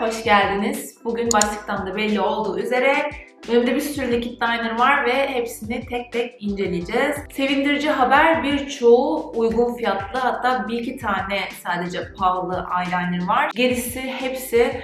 hoş geldiniz. Bugün başlıktan da belli olduğu üzere Önümde bir sürü likit liner var ve hepsini tek tek inceleyeceğiz. Sevindirici haber birçoğu uygun fiyatlı hatta bir iki tane sadece pahalı eyeliner var. Gerisi hepsi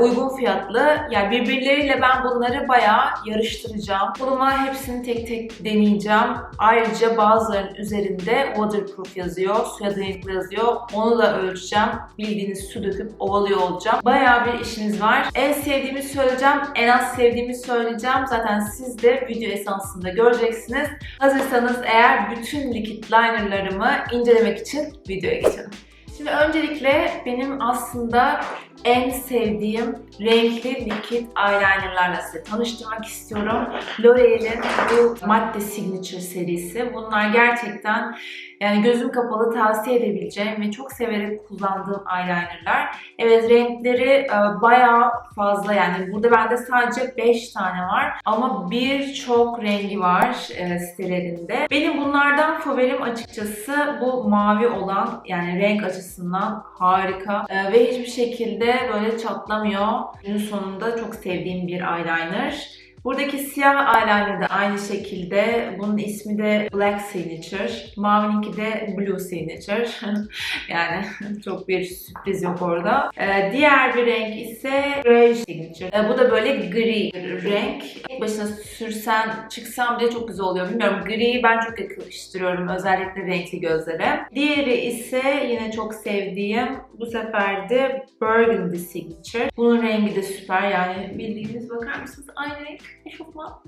uygun fiyatlı. Yani birbirleriyle ben bunları bayağı yarıştıracağım. Bununla hepsini tek tek deneyeceğim. Ayrıca bazılarının üzerinde waterproof yazıyor, suya dayanıklı yazıyor. Onu da ölçeceğim. Bildiğiniz su döküp ovalıyor olacağım. Bayağı bir işiniz var. En sevdiğimi söyleyeceğim, en az sevdiğimi söyleyeceğim. Zaten siz de video esansında göreceksiniz. Hazırsanız eğer bütün likit linerlarımı incelemek için videoya geçelim. Şimdi öncelikle benim aslında en sevdiğim renkli likit eyelinerlarla size tanıştırmak istiyorum. L'Oreal'in bu Matte Signature serisi. Bunlar gerçekten yani gözüm kapalı tavsiye edebileceğim ve çok severek kullandığım eyelinerlar. Evet renkleri e, bayağı fazla yani burada bende sadece 5 tane var ama birçok rengi var e, sitelerinde. Benim bunlardan favorim açıkçası bu mavi olan yani renk açısından harika e, ve hiçbir şekilde böyle çatlamıyor. Günün sonunda çok sevdiğim bir eyeliner. Buradaki siyah eyeliner de aynı şekilde. Bunun ismi de Black Signature. Mavininki de Blue Signature. yani çok bir sürpriz yok orada. Ee, diğer bir renk ise Grey Signature. Ee, bu da böyle gri renk. Tek başına sürsen, çıksam bile çok güzel oluyor. Bilmiyorum griyi ben çok yakıştırıyorum. Özellikle renkli gözlere. Diğeri ise yine çok sevdiğim bu sefer de Burgundy Signature. Bunun rengi de süper. Yani bildiğiniz bakar mısınız? Aynı renk eşofman.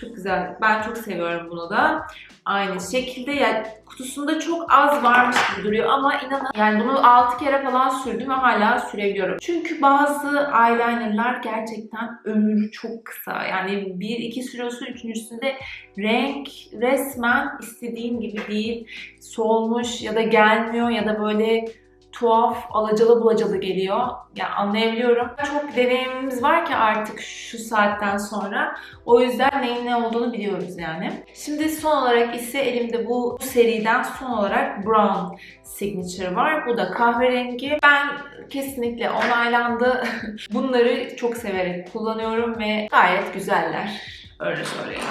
çok güzel. Ben çok seviyorum bunu da. Aynı şekilde yani kutusunda çok az varmış gibi duruyor ama inanın yani bunu 6 kere falan sürdüm ve hala sürebiliyorum. Çünkü bazı eyelinerlar gerçekten ömrü çok kısa. Yani bir iki sürüyorsun üçüncüsünde renk resmen istediğin gibi değil. Solmuş ya da gelmiyor ya da böyle tuhaf, alacalı bulacalı geliyor. Yani anlayabiliyorum. Çok deneyimimiz var ki artık şu saatten sonra. O yüzden neyin ne olduğunu biliyoruz yani. Şimdi son olarak ise elimde bu seriden son olarak Brown Signature var. Bu da kahverengi. Ben kesinlikle onaylandı. Bunları çok severek kullanıyorum ve gayet güzeller. Öyle söyleyeyim.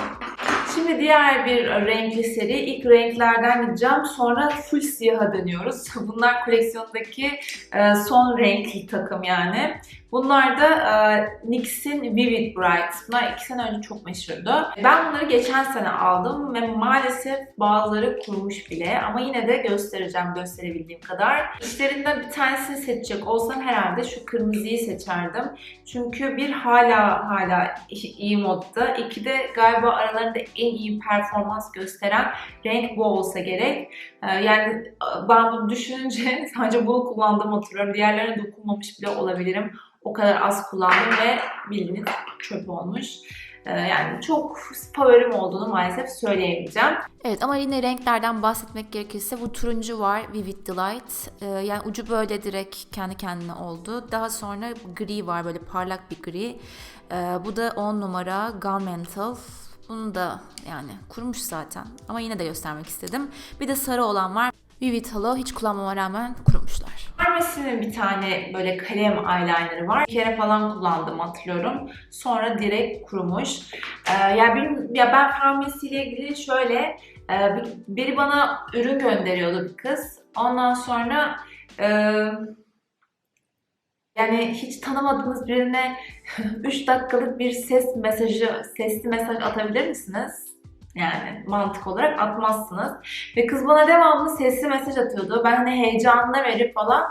Şimdi diğer bir renkli seri. İlk renklerden gideceğim. Sonra full siyaha dönüyoruz. Bunlar koleksiyondaki e, son renkli takım yani. Bunlar da e, NYX'in Vivid Bright. Bunlar iki sene önce çok meşhurdu. Ben bunları geçen sene aldım ve maalesef bazıları kurumuş bile. Ama yine de göstereceğim gösterebildiğim kadar. İşlerinden bir tanesini seçecek olsam herhalde şu kırmızıyı seçerdim. Çünkü bir hala hala iyi modda. İki de galiba aralarında en iyi performans gösteren renk bu olsa gerek. E, yani ben bunu düşününce sadece bunu kullandım hatırlıyorum. Diğerlerine dokunmamış bile olabilirim. O kadar az kullandım ve bildiğiniz çöp olmuş. Ee, yani çok favorim olduğunu maalesef söyleyemeyeceğim. Evet ama yine renklerden bahsetmek gerekirse bu turuncu var Vivid Delight. Ee, yani ucu böyle direkt kendi kendine oldu. Daha sonra gri var böyle parlak bir gri. Ee, bu da 10 numara Gunmetal. Bunu da yani kurumuş zaten ama yine de göstermek istedim. Bir de sarı olan var. Vivid Halo hiç kullanmama rağmen kurumuşlar. Hermes'in bir tane böyle kalem eyelinerı var. Bir kere falan kullandım hatırlıyorum. Sonra direkt kurumuş. Ee, ya, benim, ya ben Hermes ile ilgili şöyle e, biri bana ürün gönderiyordu bir kız. Ondan sonra e, yani hiç tanımadığınız birine 3 dakikalık bir ses mesajı, sesli mesaj atabilir misiniz? Yani mantık olarak atmazsınız. Ve kız bana devamlı sesli mesaj atıyordu. Ben hani heyecanına verip falan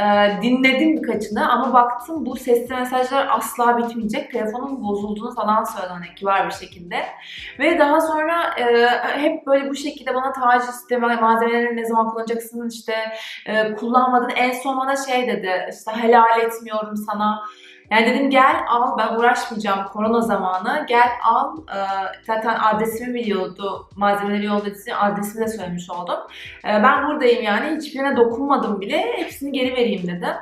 e, dinledim birkaçını ama baktım bu sesli mesajlar asla bitmeyecek. Telefonun bozulduğunu falan söyledi hani kibar bir şekilde. Ve daha sonra e, hep böyle bu şekilde bana taciz işte malzemeleri ne zaman kullanacaksın işte e, kullanmadın. En son bana şey dedi işte helal etmiyorum sana yani dedim gel al ben uğraşmayacağım korona zamanı. Gel al e, zaten adresimi biliyordu. Malzemeleri yolda için adresimi de söylemiş oldum. E, ben buradayım yani hiçbirine dokunmadım bile. Hepsini geri vereyim dedim.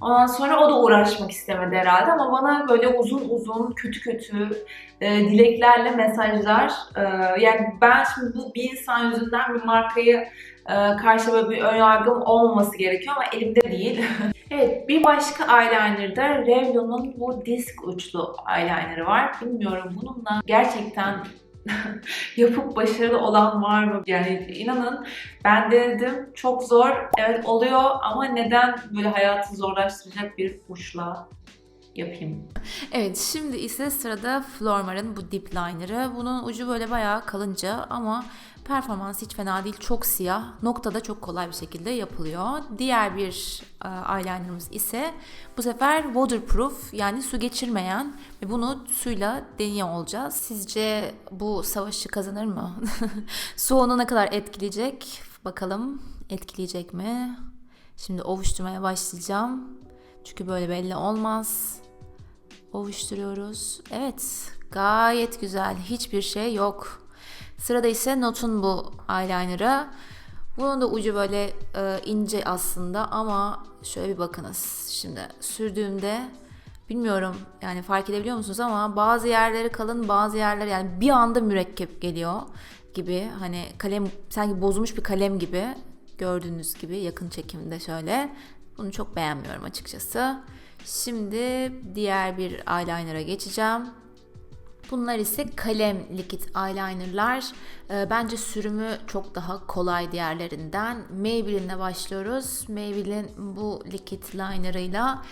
Ondan sonra o da uğraşmak istemedi herhalde ama bana böyle uzun uzun kötü kötü e, dileklerle mesajlar. E, yani ben şimdi bu bir insan yüzünden bir markayı e, karşı böyle bir önyargım olmaması gerekiyor ama elimde değil. evet bir başka eyeliner'da Revlon'un bu disk uçlu eyeliner'ı var. Bilmiyorum bununla gerçekten yapıp başarılı olan var mı? Yani inanın ben denedim. Çok zor. Evet oluyor ama neden böyle hayatı zorlaştıracak bir uçla yapayım? Evet şimdi ise sırada Flormar'ın bu dip liner'ı. Bunun ucu böyle bayağı kalınca ama performans hiç fena değil. Çok siyah. Noktada çok kolay bir şekilde yapılıyor. Diğer bir e, eyelinerımız ise bu sefer waterproof yani su geçirmeyen ve bunu suyla deniyor olacağız. Sizce bu savaşı kazanır mı? su onu ne kadar etkileyecek? Bakalım etkileyecek mi? Şimdi ovuşturmaya başlayacağım. Çünkü böyle belli olmaz. Ovuşturuyoruz. Evet, gayet güzel. Hiçbir şey yok. Sırada ise Not'un bu eyeliner'ı. Bunun da ucu böyle e, ince aslında ama şöyle bir bakınız. Şimdi sürdüğümde bilmiyorum yani fark edebiliyor musunuz ama bazı yerleri kalın bazı yerleri yani bir anda mürekkep geliyor gibi. Hani kalem sanki bozulmuş bir kalem gibi gördüğünüz gibi yakın çekimde şöyle. Bunu çok beğenmiyorum açıkçası. Şimdi diğer bir eyeliner'a geçeceğim. Bunlar ise kalem likit eyelinerlar. Ee, bence sürümü çok daha kolay diğerlerinden. Maybelline'le başlıyoruz. Maybelline bu likit liner'ıyla.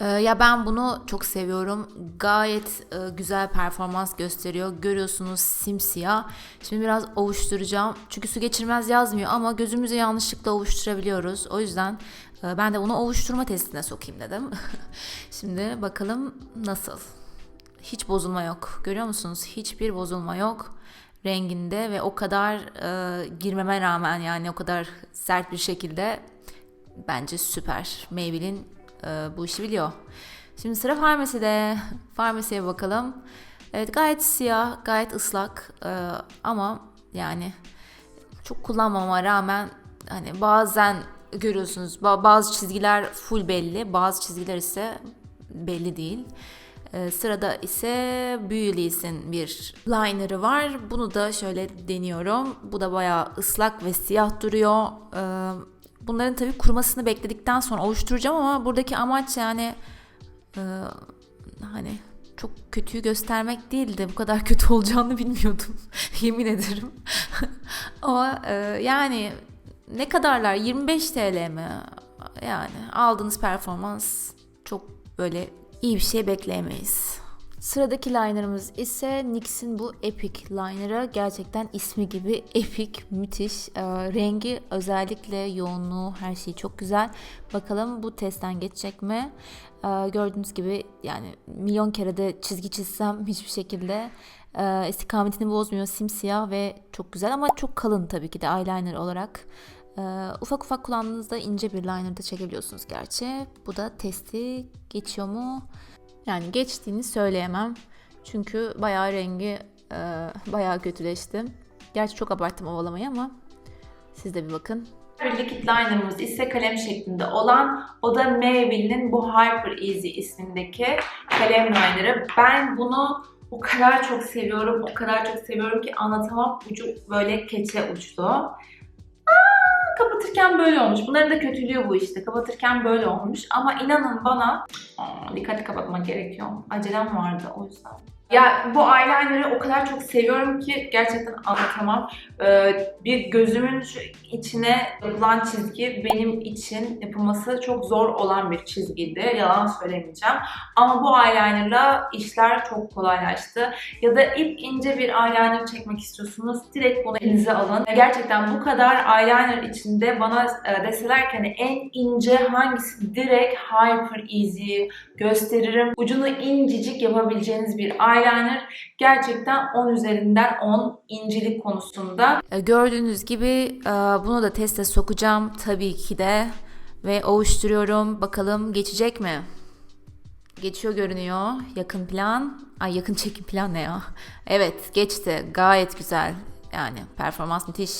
Ee, ya ben bunu çok seviyorum. Gayet e, güzel performans gösteriyor. Görüyorsunuz simsiyah. Şimdi biraz ovuşturacağım. Çünkü su geçirmez yazmıyor ama gözümüzü yanlışlıkla ovuşturabiliyoruz. O yüzden ben de bunu ovuşturma testine sokayım dedim. Şimdi bakalım nasıl. Hiç bozulma yok. Görüyor musunuz? Hiçbir bozulma yok renginde ve o kadar e, girmeme rağmen yani o kadar sert bir şekilde bence süper. Maybelline e, bu işi biliyor. Şimdi sıra farmaside. Farmasiye bakalım. Evet gayet siyah, gayet ıslak e, ama yani çok kullanmama rağmen hani bazen görüyorsunuz ba- bazı çizgiler full belli, bazı çizgiler ise belli değil. Ee, sırada ise Beaulies'in bir liner'ı var. Bunu da şöyle deniyorum. Bu da bayağı ıslak ve siyah duruyor. Ee, bunların tabii kurumasını bekledikten sonra oluşturacağım ama buradaki amaç yani e, hani çok kötüyü göstermek değildi. Bu kadar kötü olacağını bilmiyordum. Yemin ederim. ama e, yani ne kadarlar? 25 TL mi? Yani aldığınız performans çok böyle iyi bir şey bekleyemeyiz. Sıradaki linerımız ise NYX'in bu Epic liner'ı. Gerçekten ismi gibi epic, müthiş. Ee, rengi özellikle yoğunluğu her şeyi çok güzel. Bakalım bu testten geçecek mi? Ee, gördüğünüz gibi yani milyon kere de çizgi çizsem hiçbir şekilde e, istikametini bozmuyor. Simsiyah ve çok güzel ama çok kalın tabii ki de eyeliner olarak. Ee, ufak ufak kullandığınızda ince bir liner da çekebiliyorsunuz gerçi. Bu da testi geçiyor mu? Yani geçtiğini söyleyemem. Çünkü bayağı rengi e, bayağı kötüleşti. Gerçi çok abarttım ovalamayı ama siz de bir bakın. Bir likit liner'ımız ise kalem şeklinde olan o da Maybelline'in bu Hyper Easy ismindeki kalem liner'ı. Ben bunu o kadar çok seviyorum, o kadar çok seviyorum ki anlatamam. Ucu böyle keçe uçtu. Kapatırken böyle olmuş. Bunların da kötülüğü bu işte. Kapatırken böyle olmuş. Ama inanın bana dikkatli kapatmak gerekiyor. Acelem vardı o yüzden. Ya bu eyeliner'ı o kadar çok seviyorum ki gerçekten anlatamam. Ee, bir gözümün içine yapılan çizgi benim için yapılması çok zor olan bir çizgiydi. Yalan söylemeyeceğim. Ama bu eyeliner'la işler çok kolaylaştı. Ya da ip ince bir eyeliner çekmek istiyorsunuz. Direkt bunu elinize alın. Gerçekten bu kadar eyeliner içinde bana e, deseler ki hani en ince hangisi direkt Hyper Easy gösteririm. Ucunu incecik yapabileceğiniz bir eyeliner. Gerçekten 10 üzerinden 10 incelik konusunda. E, Gördüğünüz gibi e, bunu da teste sokacağım tabii ki de ve ovuşturuyorum. Bakalım geçecek mi? Geçiyor görünüyor. Yakın plan. Ay yakın çekim plan ne ya? Evet geçti. Gayet güzel. Yani performans müthiş.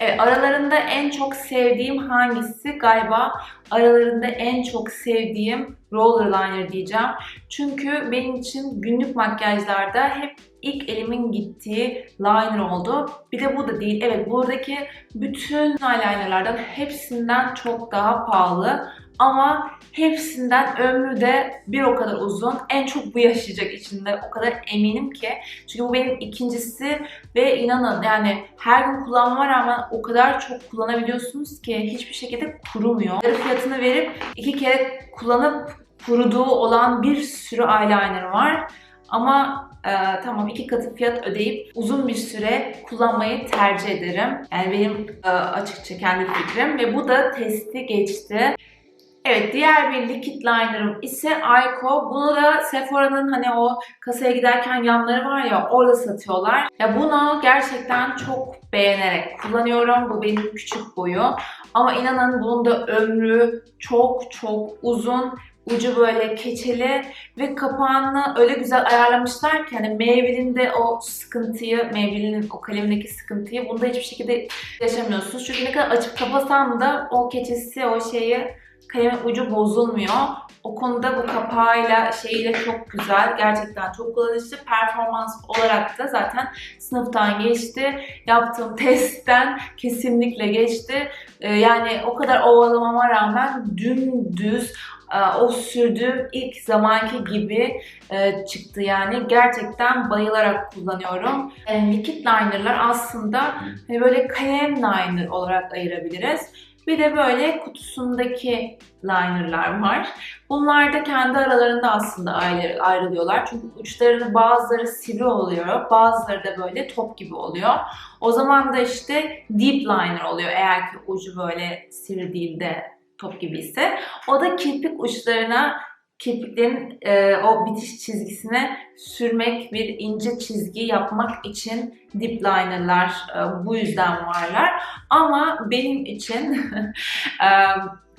Evet, aralarında en çok sevdiğim hangisi? Galiba aralarında en çok sevdiğim roller liner diyeceğim. Çünkü benim için günlük makyajlarda hep ilk elimin gittiği liner oldu. Bir de bu da değil. Evet buradaki bütün eyelinerlardan hepsinden çok daha pahalı. Ama hepsinden ömrü de bir o kadar uzun. En çok bu yaşayacak içinde. O kadar eminim ki. Çünkü bu benim ikincisi ve inanın yani her gün kullanmama rağmen o kadar çok kullanabiliyorsunuz ki hiçbir şekilde kurumuyor. Yarı fiyatını verip iki kere kullanıp kuruduğu olan bir sürü eyeliner var. Ama e, tamam iki katı fiyat ödeyip uzun bir süre kullanmayı tercih ederim. Yani benim e, açıkça kendi fikrim ve bu da testi geçti. Evet diğer bir liquid liner'ım ise Ayko. Bunu da Sephora'nın hani o kasaya giderken yanları var ya orada satıyorlar. Ya bunu gerçekten çok beğenerek kullanıyorum. Bu benim küçük boyu. Ama inanın bunun da ömrü çok çok uzun. Ucu böyle keçeli ve kapağını öyle güzel ayarlamışlar ki hani Maybelline'de o sıkıntıyı, Maybelline'in o kalemindeki sıkıntıyı bunda hiçbir şekilde yaşamıyorsunuz. Çünkü ne kadar açıp kapasam da o keçesi, o şeyi kalemin ucu bozulmuyor. O konuda bu kapağıyla şeyiyle çok güzel. Gerçekten çok kullanışlı. Performans olarak da zaten sınıftan geçti. Yaptığım testten kesinlikle geçti. Ee, yani o kadar ovalamama rağmen dümdüz e, o sürdüğüm ilk zamanki gibi e, çıktı yani. Gerçekten bayılarak kullanıyorum. Yani liquid linerlar aslında hani böyle kalem liner olarak ayırabiliriz. Bir de böyle kutusundaki linerlar var. Bunlar da kendi aralarında aslında ayrı- ayrılıyorlar. Çünkü uçları bazıları sivri oluyor, bazıları da böyle top gibi oluyor. O zaman da işte deep liner oluyor eğer ki ucu böyle sivri değil de top gibi ise. O da kirpik uçlarına kirpiklerin e, o bitiş çizgisine sürmek, bir ince çizgi yapmak için dip linerlar e, bu yüzden varlar. Ama benim için e,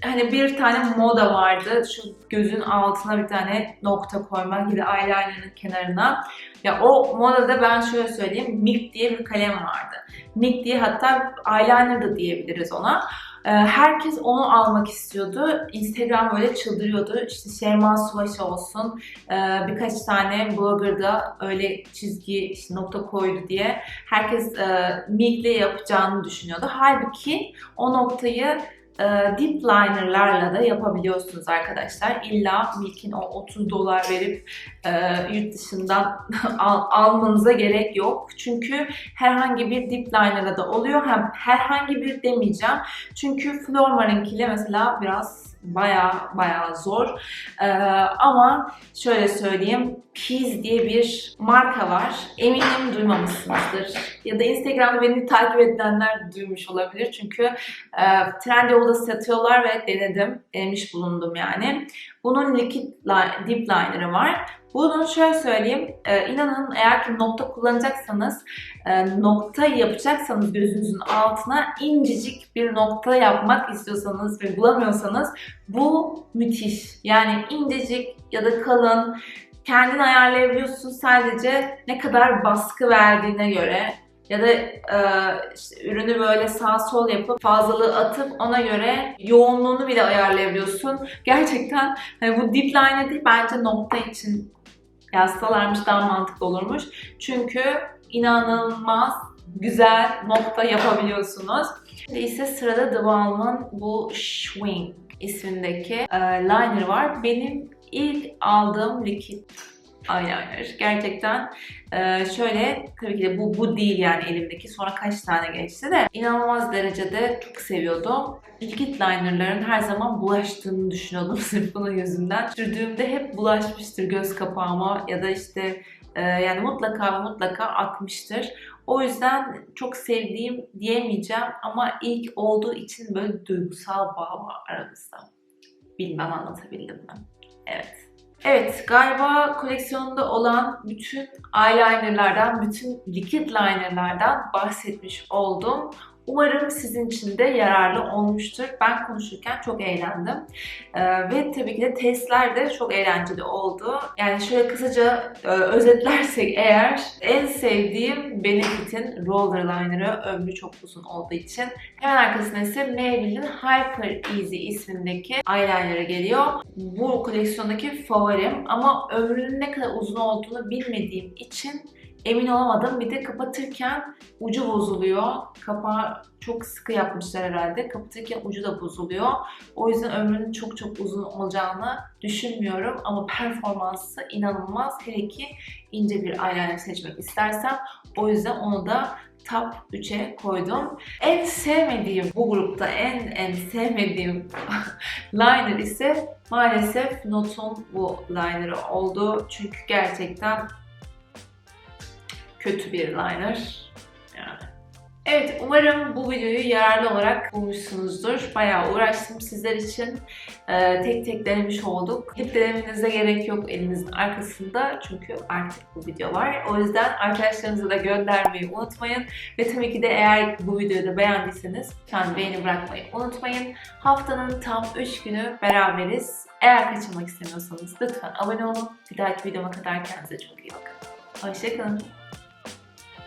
hani bir tane moda vardı. Şu gözün altına bir tane nokta koymak gibi eyeliner'ın kenarına. Ya o modada ben şöyle söyleyeyim. MIC diye bir kalem vardı. MIC diye hatta eyeliner da diyebiliriz ona. Ee, Herkes onu almak istiyordu. Instagram böyle çıldırıyordu. İşte Şeyma Suvaş olsun. ee, Birkaç tane blogger da öyle çizgi işte nokta koydu diye. Herkes e, MIG'le yapacağını düşünüyordu. Halbuki o noktayı e, deep linerlarla da yapabiliyorsunuz arkadaşlar. İlla Milk'in o 30 dolar verip e, yurt dışından al- almanıza gerek yok. Çünkü herhangi bir deep liner'la da oluyor. Hem herhangi bir demeyeceğim. Çünkü Flormar'ınkiyle mesela biraz baya baya zor. Ee, ama şöyle söyleyeyim. Peas diye bir marka var. Eminim duymamışsınızdır. Ya da Instagram'da beni takip edenler duymuş olabilir. Çünkü e, Trendyol'da satıyorlar ve denedim. Denemiş bulundum yani. Bunun liquid li- deep liner'ı var. Bunu şöyle söyleyeyim, e, inanın eğer ki nokta kullanacaksanız, e, nokta yapacaksanız gözünüzün altına incecik bir nokta yapmak istiyorsanız ve bulamıyorsanız bu müthiş. Yani incecik ya da kalın, kendin ayarlayabiliyorsun sadece ne kadar baskı verdiğine göre ya da e, işte ürünü böyle sağ sol yapıp fazlalığı atıp ona göre yoğunluğunu bile ayarlayabiliyorsun. Gerçekten hani bu dip liner değil bence nokta için yazsalarmış daha mantıklı olurmuş. Çünkü inanılmaz güzel nokta yapabiliyorsunuz. Şimdi ise sırada The Balm'ın bu Swing ismindeki e, liner var. Benim ilk aldığım liquid eyeliner. Gerçekten e, şöyle tabii ki de bu bu değil yani elimdeki. Sonra kaç tane geçti de inanılmaz derecede çok seviyordum. Liquid linerların her zaman bulaştığını düşünüyordum sırf bunun yüzünden. Sürdüğümde hep bulaşmıştır göz kapağıma ya da işte e, yani mutlaka mutlaka akmıştır. O yüzden çok sevdiğim diyemeyeceğim ama ilk olduğu için böyle duygusal bağ var aramızda. Bilmem anlatabildim mi? Evet. Evet, galiba koleksiyonda olan bütün eyelinerlardan, bütün liquid linerlardan bahsetmiş oldum. Umarım sizin için de yararlı olmuştur. Ben konuşurken çok eğlendim. Ee, ve tabii ki de testler de çok eğlenceli oldu. Yani şöyle kısaca e, özetlersek eğer en sevdiğim Benefit'in Roller Liner'ı ömrü çok uzun olduğu için. Hemen arkasında ise Maybelline Hyper Easy ismindeki eyeliner'ı geliyor. Bu koleksiyondaki favorim ama ömrünün ne kadar uzun olduğunu bilmediğim için emin olamadım. Bir de kapatırken ucu bozuluyor. Kapağı çok sıkı yapmışlar herhalde. Kapatırken ucu da bozuluyor. O yüzden ömrünün çok çok uzun olacağını düşünmüyorum. Ama performansı inanılmaz. Hele ki ince bir eyeliner seçmek istersem. O yüzden onu da top 3'e koydum. En sevmediğim bu grupta en en sevmediğim liner ise maalesef Not'un bu liner'ı oldu. Çünkü gerçekten kötü bir liner. Yani. Evet, umarım bu videoyu yararlı olarak bulmuşsunuzdur. Bayağı uğraştım sizler için. Ee, tek tek denemiş olduk. Hep denemenize gerek yok elinizin arkasında. Çünkü artık bu video var. O yüzden arkadaşlarınıza da göndermeyi unutmayın. Ve tabii ki de eğer bu videoyu da beğendiyseniz lütfen beğeni bırakmayı unutmayın. Haftanın tam 3 günü beraberiz. Eğer kaçırmak istemiyorsanız lütfen abone olun. Bir dahaki videoma kadar kendinize çok iyi bakın. Hoşçakalın.